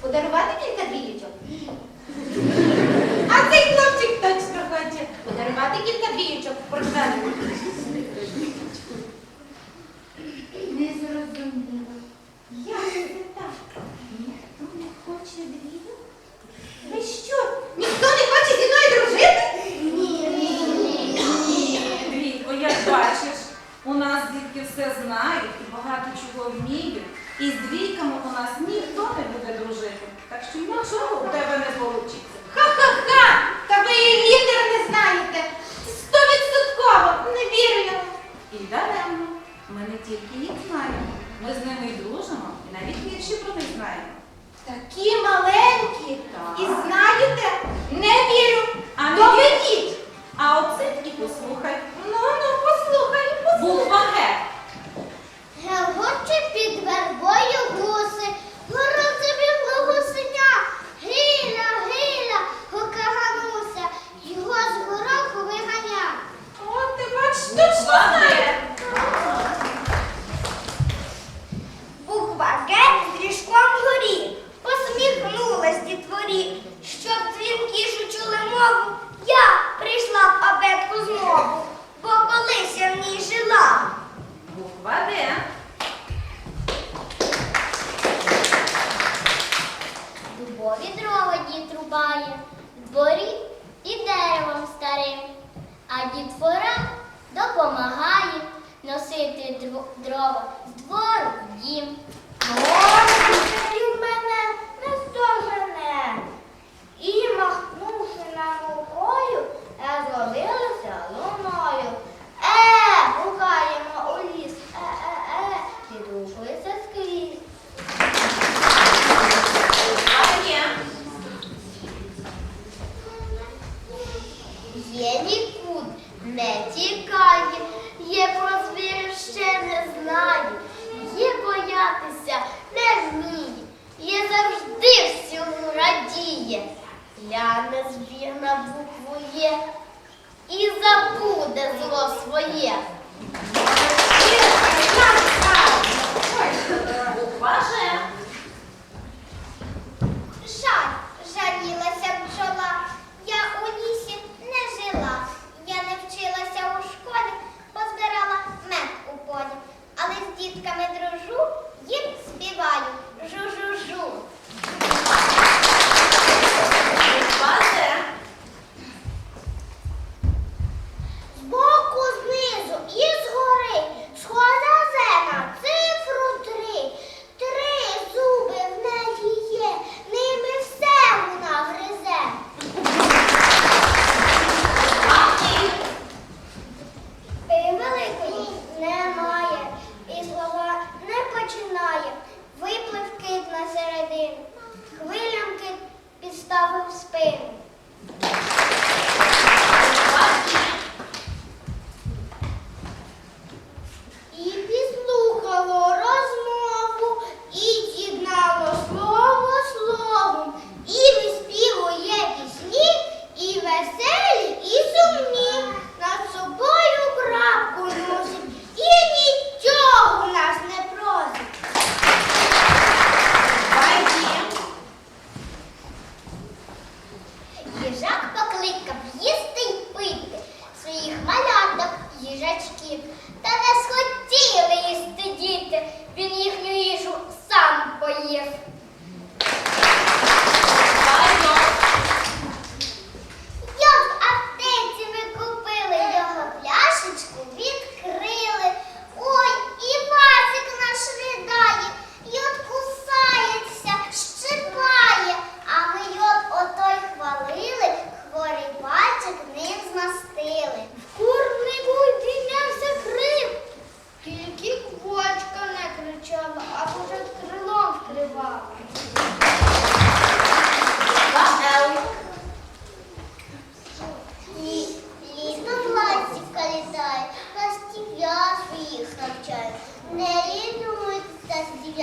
Подарувати кілька біліток забуде своє.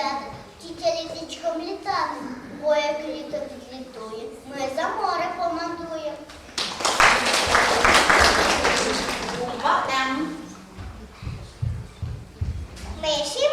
гуляти, тітя літочком літати, бо як літо відлітує, ми за море командує. Ми ще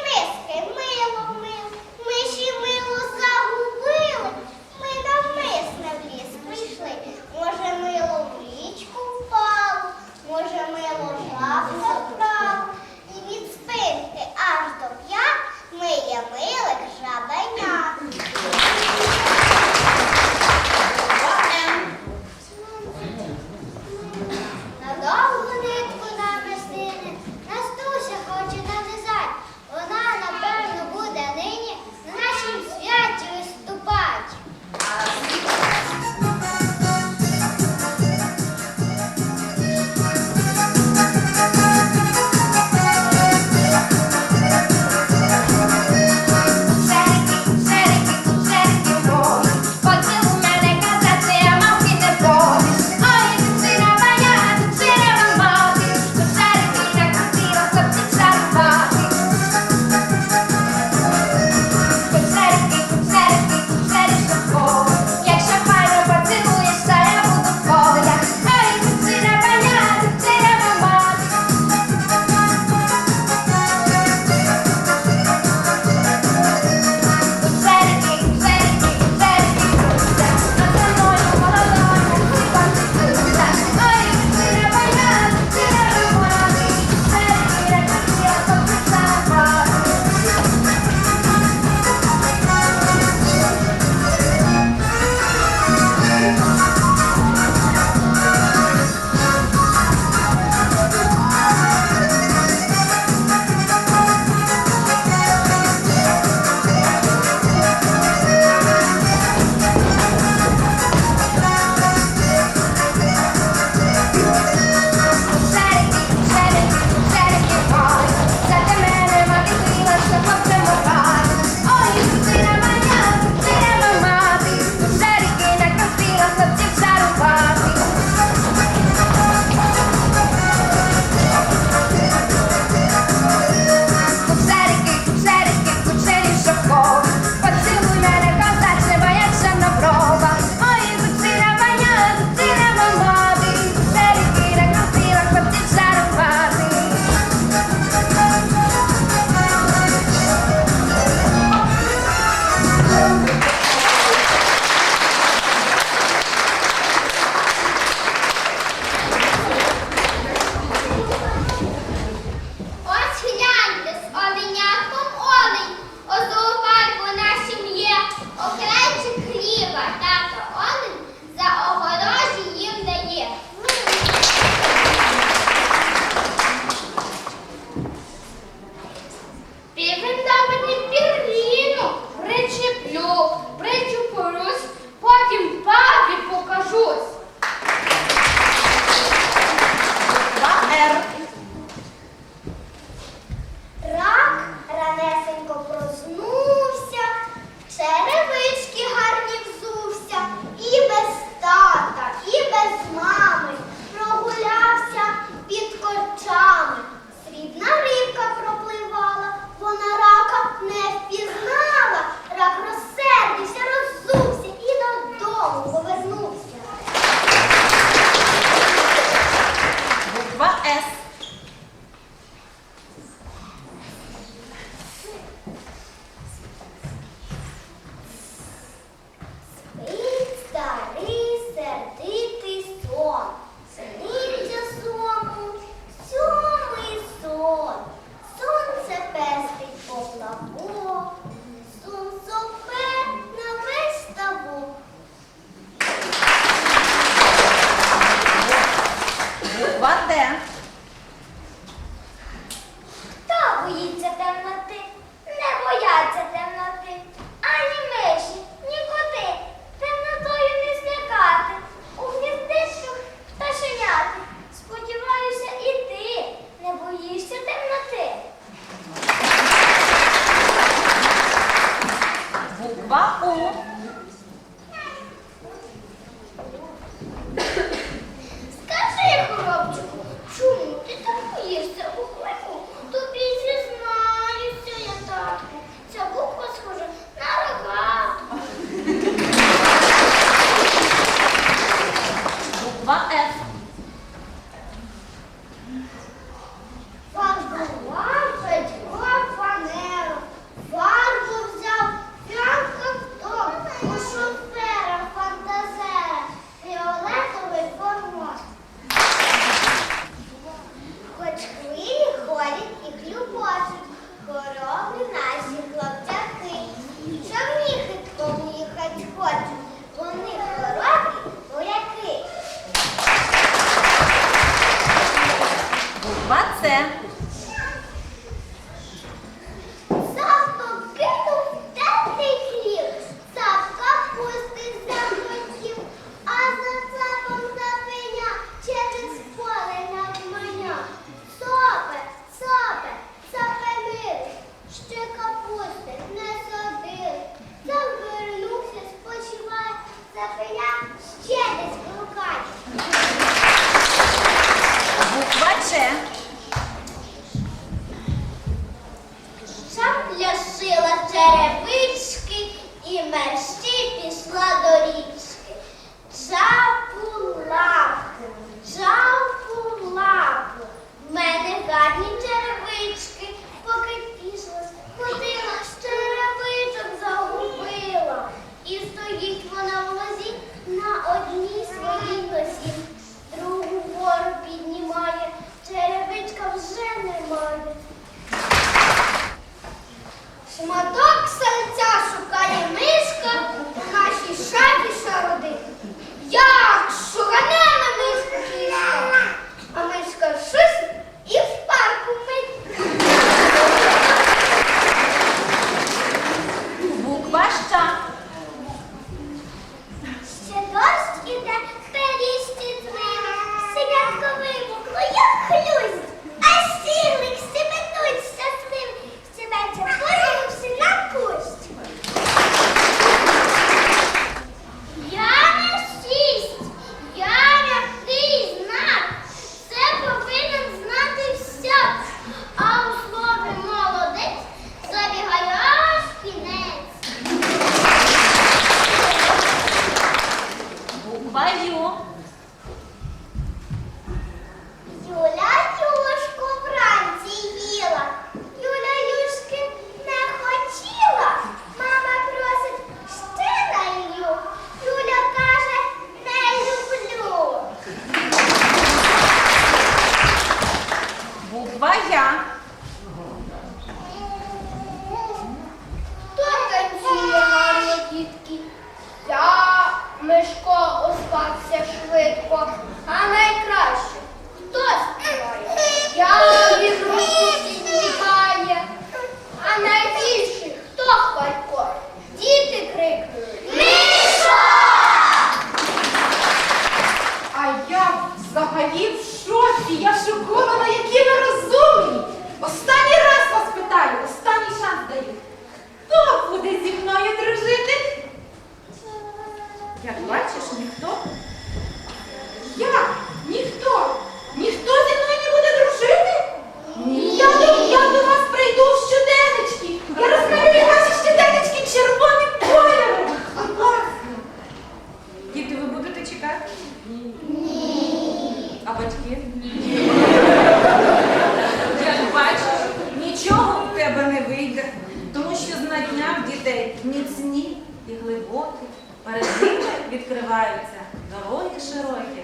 називаються дороги широкі,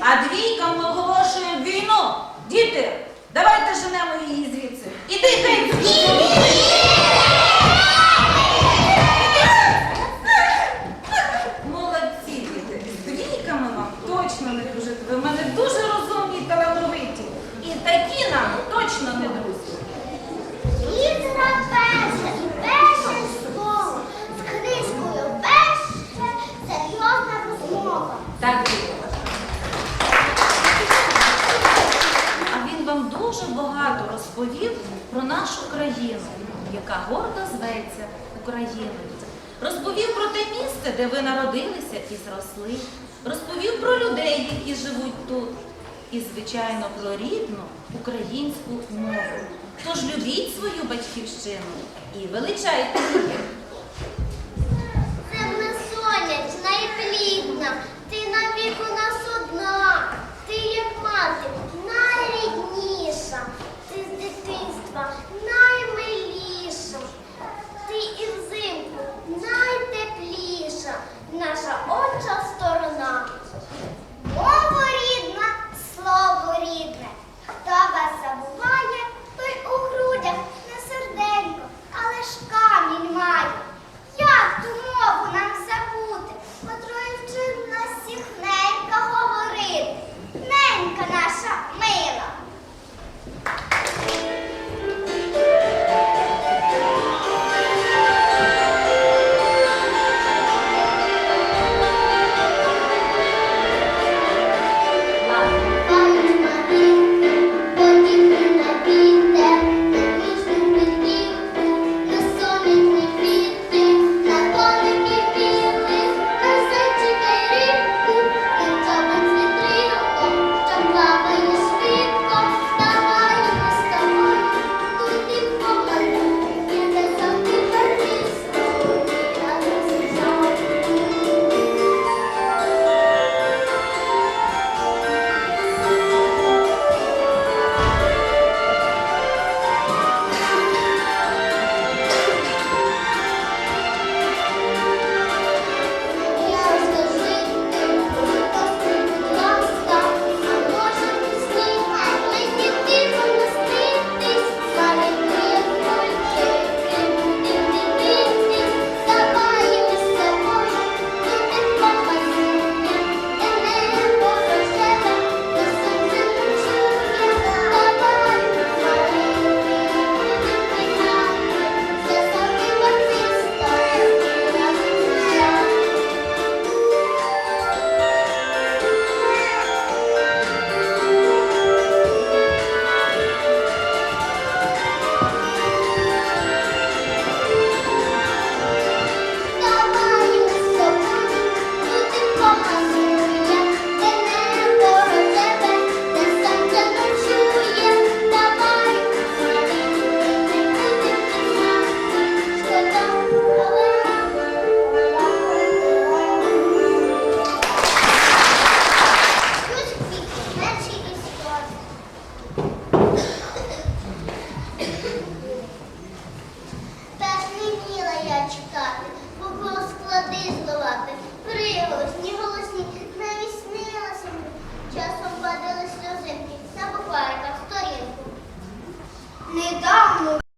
а двійка молоді. нашу країну, яка гордо зветься Україною. Розповів про те місце, де ви народилися і зросли, розповів про людей, які живуть тут, і, звичайно, про рідну українську мову. Тож любіть свою батьківщину і величайте її.